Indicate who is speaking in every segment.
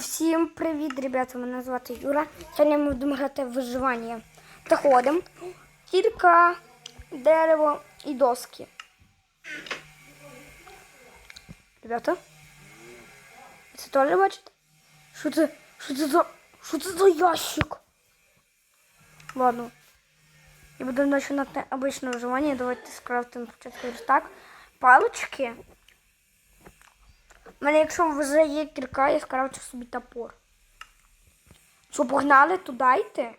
Speaker 1: Всім привіт, ребята! Мене звати Юра. Сьогодні ми будемо грати в виживання. Заходимо. Тільки дерево і доски. Ребята. Це теж бачите? Що це? Що це за. Що це за ящик? Ладно. Я буду починати обичне виживання. Давайте скрафтимо спочатку так. Палички. У мене, якщо вже є кірка, я скрафчу собі топор. Що, погнали туди йти?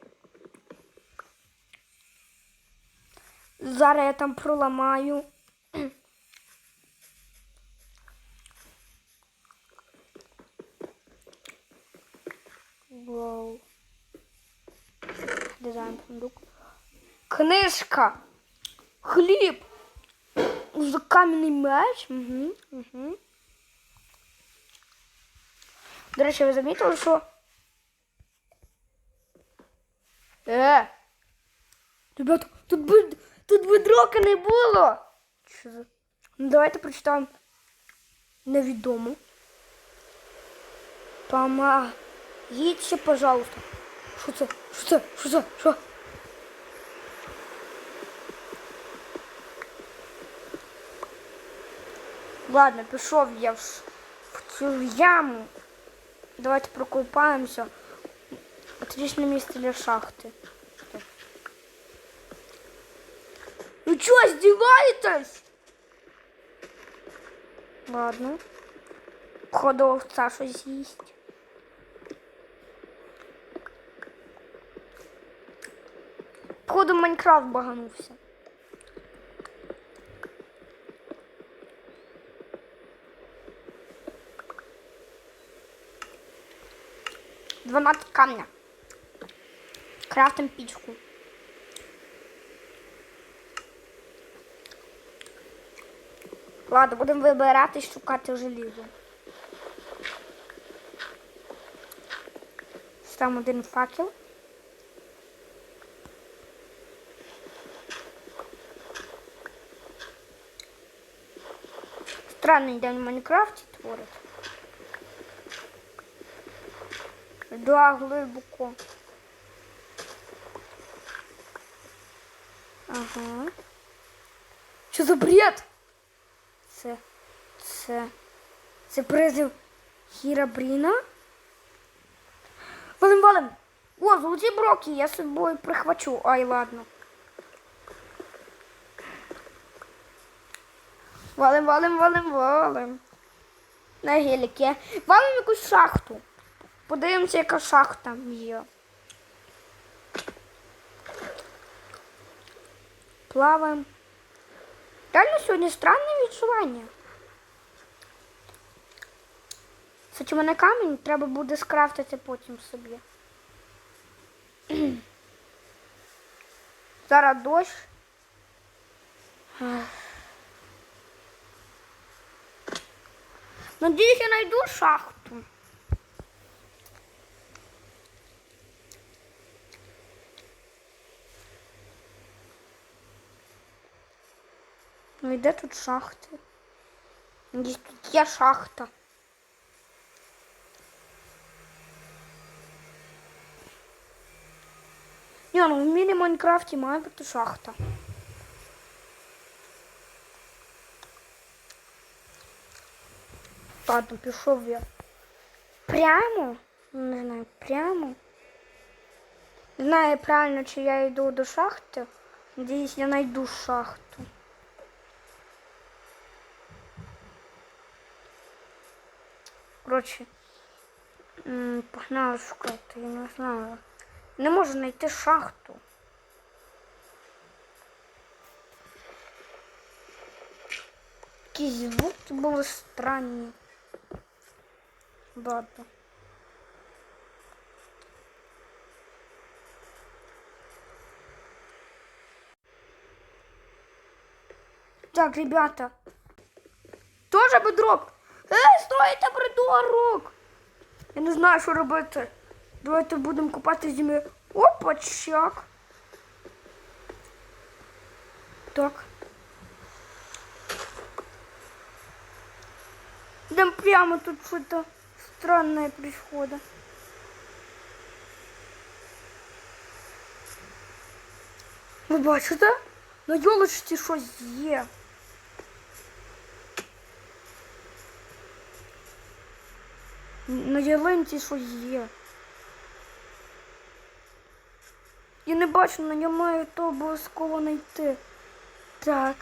Speaker 1: Зараз я там проламаю. Вау. Дизайн сундук. Книжка. Хліб. Кам'яний меч. Угу, угу. До речі, ви замітили, що. Е! Ребята, тут би, тут би дрока не було. Що за? Ну, давайте прочитаємо. Невідомо. Помогите, пожалуйста. Що це? Що це? Що це? Що? Ладно, пішов я в, в цю яму. Давайте прокопаємося. Отличне місце для шахти. Ну чё, здіваєтесь? Ладно. Походу овца щось з'їсть. Походу Майнкрафт баганувся. Дванадцять камня. Крафтим пічку. Ладно, будемо вибирати і шукати желізо. Там один факел. Странний день в Майнкрафті творить. Да, глибоко. Ага. Що за бред? Це. Це. Це призив Хірабріна? Валим, валим! О, золоті броки, я з собою прихвачу. Ай, ладно. Валим, валим, валим, валим. На геліки. Валим якусь шахту. Подивимося, яка шахта є. Плаваємо. Реально сьогодні странне відчування. Кстати, у мене камінь треба буде скрафтити потім собі. Зараз дощ. Надіюсь, я знайду шахту. Ну і де тут шахти? Десь тут є шахта. Ні, ну в мірі Майнкрафті має бути шахта. Ладно, пішов я. Прямо? Не знаю, прямо. Не знаю правильно, чи я йду до шахти. Надіюсь, я знайду шахту. Коротше, погнали шукати, я не знаю. Не можу знайти шахту. Якісь звуки були странні. Ладно. Так, ребята. Тоже бедрок. Ей, стойте, придурок! Я не знаю, що робити. Давайте будемо купати землі. Опа, чак. Так. Йдемо прямо тут що-то странное происходит. Ви бачите? На йолочці щось є. На ялинці щось є. Я не бачу, але я маю то обов'язково знайти. Так.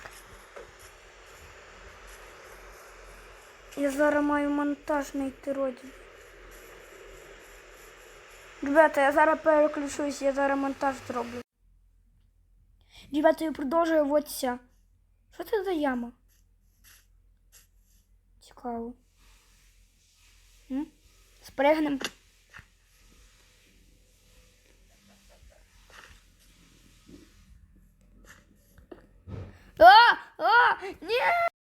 Speaker 1: Я зараз маю монтаж знайти роді. Ребята, я зараз переключусь, я зараз монтаж зроблю. Ребята, я продовжую от ця. Що це за яма? Цікаво. М? Brave Hanım